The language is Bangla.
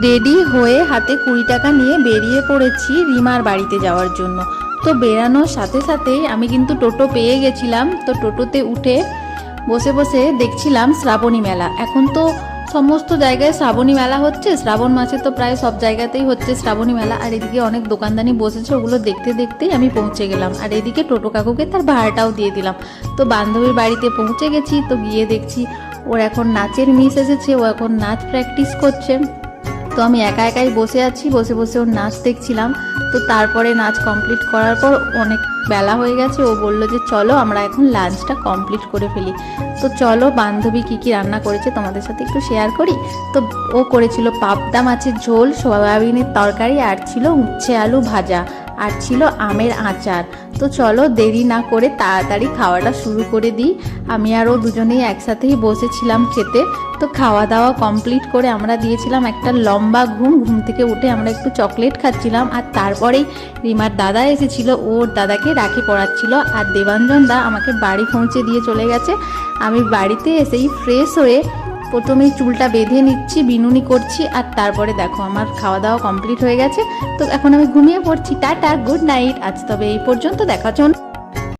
রেডি হয়ে হাতে কুড়ি টাকা নিয়ে বেরিয়ে পড়েছি রিমার বাড়িতে যাওয়ার জন্য। তো বেরানোর সাথে সাথেই আমি কিন্তু টোটো পেয়ে গেছিলাম। তো টোটোতে উঠে বসে বসে দেখছিলাম শ্রাবণী মেলা। এখন তো সমস্ত জায়গায় শ্রাবণী মেলা হচ্ছে। শ্রাবণ মাসে তো প্রায় সব জায়গাতেই হচ্ছে শ্রাবণী মেলা। আর এদিকে অনেক দোকানদানি বসেছে, ওগুলো দেখতে দেখতেই আমি পৌঁছে গেলাম। আর এদিকে টোটো কাকুকে তার ভাড়াটাও দিয়ে দিলাম। তো বান্ধবীর বাড়িতে পৌঁছে গেছি। তো গিয়ে দেখছি ওর এখন নাচের মিস এসেছে, ও এখন নাচ প্র্যাকটিস করছে। তো আমি একা একাই বসে আছি, বসে বসে ওর নাচ দেখছিলাম। তো তারপরে নাচ কমপ্লিট করার পর অনেক বেলা হয়ে গেছে, ও বলল যে চলো আমরা এখন লাঞ্চটা কমপ্লিট করে ফেলি। তো চলো বান্ধবী কী কী রান্না করেছে তোমাদের সাথে একটু শেয়ার করি। তো ও করেছিল পাবদা মাছের ঝোল, সোয়াবিনের তরকারি, আর ছিল উচ্ছে আলু ভাজা, আর ছিল আমের আচার। তো চলো দেরি না করে তাড়াতাড়ি খাওয়াটা শুরু করে দিই। আমি আর ও দুজনেই একসাথেই বসেছিলাম খেতে। তো খাওয়া দাওয়া কমপ্লিট করে আমরা দিয়েছিলাম একটা লম্বা ঘুম। ঘুম থেকে উঠে আমরা একটু চকলেট খাচ্ছিলাম আর তারপরেই রিমার দাদা এসেছিল। ওর দাদাকে রাখি পড়াচ্ছিল আর দেবাঞ্জন দা আমাকে বাড়ি পৌঁছে দিয়ে চলে গেছে। আমি বাড়িতে এসেই ফ্রেশ হয়ে প্রথমেই চুলটা বেঁধে নিচ্ছি, বিনুনি করছি, আর তারপরে দেখো আমার খাওয়া দাওয়া কমপ্লিট হয়ে গেছে। তো এখন আমি ঘুমিয়ে পড়ছি। টাটা গুড নাইট আজ তবে এই পর্যন্ত দেখা অন্য